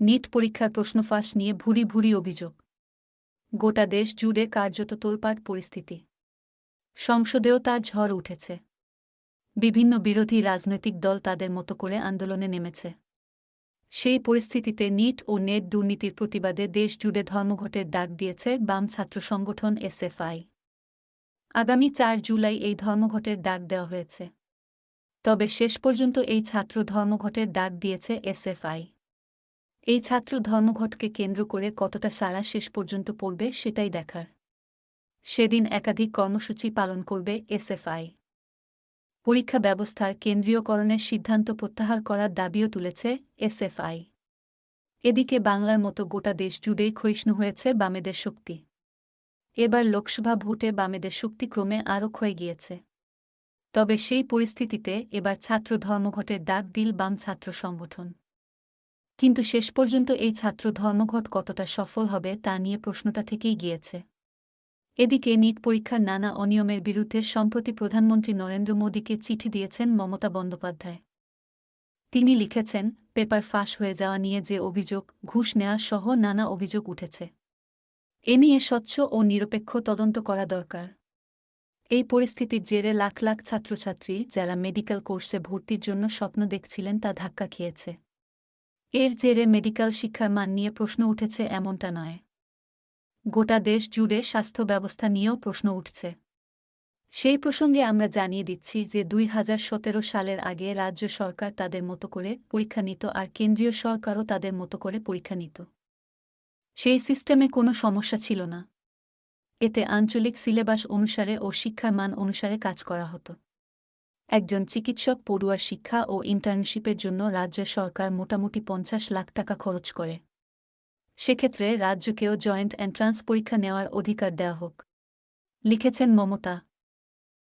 NEET পরীক্ষার প্রশ্নফাঁস নিয়ে ভুরি ভুরি অভিযোগ। গোটা দেশ জুড়ে কার্যত তোলপাট পরিস্থিতি। সংসদেও তার ঝড় উঠেছে। বিভিন্ন বিরোধী রাজনৈতিক দল তাদের মতো করে আন্দোলনে নেমেছে। সেই পরিস্থিতিতে নিট ও নেট দুর্নীতির প্রতিবাদে দেশ জুড়ে ধর্মঘটের ডাক দিয়েছে বাম ছাত্র সংগঠন এসএফআই। আগামী চার জুলাই এই ধর্মঘটের ডাক দেওয়া হয়েছে। তবে শেষ পর্যন্ত এই ছাত্র ধর্মঘটের ডাক দিয়েছে এসএফআই। এই ছাত্র ধর্মঘটকে কেন্দ্র করে কতটা সারা শেষ পর্যন্ত পড়বে সেটাই দেখার। সেদিন একাধিক কর্মসূচি পালন করবে এসএফআই। পরীক্ষা ব্যবস্থার কেন্দ্রীয়করণের সিদ্ধান্ত প্রত্যাহার করার দাবিও তুলেছে এসএফআই। এদিকে বাংলার মতো গোটা দেশ জুড়েই ক্ষয়িষ্ণু হয়েছে বামেদের শক্তি। এবার লোকসভা ভোটে বামেদের শক্তি ক্রমে আরও ক্ষয়ে গিয়েছে। তবে সেই পরিস্থিতিতে এবার ছাত্র ধর্মঘটের ডাক দিল বাম ছাত্র সংগঠন। কিন্তু শেষ পর্যন্ত এই ছাত্র ধর্মঘট কতটা সফল হবে তা নিয়ে প্রশ্নটা থেকেই গিয়েছে। এদিকে নিট পরীক্ষার নানা অনিয়মের বিরুদ্ধে সম্প্রতি প্রধানমন্ত্রী নরেন্দ্র মোদীকে চিঠি দিয়েছেন মমতা বন্দ্যোপাধ্যায়। তিনি লিখেছেন, পেপার ফাঁস হয়ে যাওয়া নিয়ে যে অভিযোগ, ঘুষ নেওয়া সহ নানা অভিযোগ উঠেছে। এ নিয়ে স্বচ্ছ ও নিরপেক্ষ তদন্ত করা দরকার। এই পরিস্থিতির জেরে লাখ লাখ ছাত্রছাত্রী যারা মেডিকেল কোর্সে ভর্তির জন্য স্বপ্ন দেখছিলেন তা ধাক্কা খেয়েছে। এর জেরে মেডিকেল শিক্ষার মান নিয়ে প্রশ্ন উঠেছে এমনটা নয়। গোটা দেশ জুড়ে স্বাস্থ্য ব্যবস্থা নিয়েও প্রশ্ন উঠছে। সেই প্রসঙ্গে আমরা জানিয়ে দিচ্ছি যে দুই হাজার সতেরো সালের আগে রাজ্য সরকার তাদের মতো করে পরীক্ষা নিত আর কেন্দ্রীয় সরকারও তাদের মতো করে পরীক্ষা নিত। সেই সিস্টেমে কোনো সমস্যা ছিল না। এতে আঞ্চলিক সিলেবাস অনুসারে ও শিক্ষার মান অনুসারে কাজ করা হতো। একজন চিকিৎসক পড়ুয়ার শিক্ষা ও ইন্টার্নশিপের জন্য রাজ্য সরকার মোটামুটি পঞ্চাশ লাখ টাকা খরচ করে। সেক্ষেত্রে রাজ্যকেও জয়েন্ট এন্ট্রান্স পরীক্ষা নেওয়ার অধিকার দেওয়া হোক। লিখেছেন মমতা।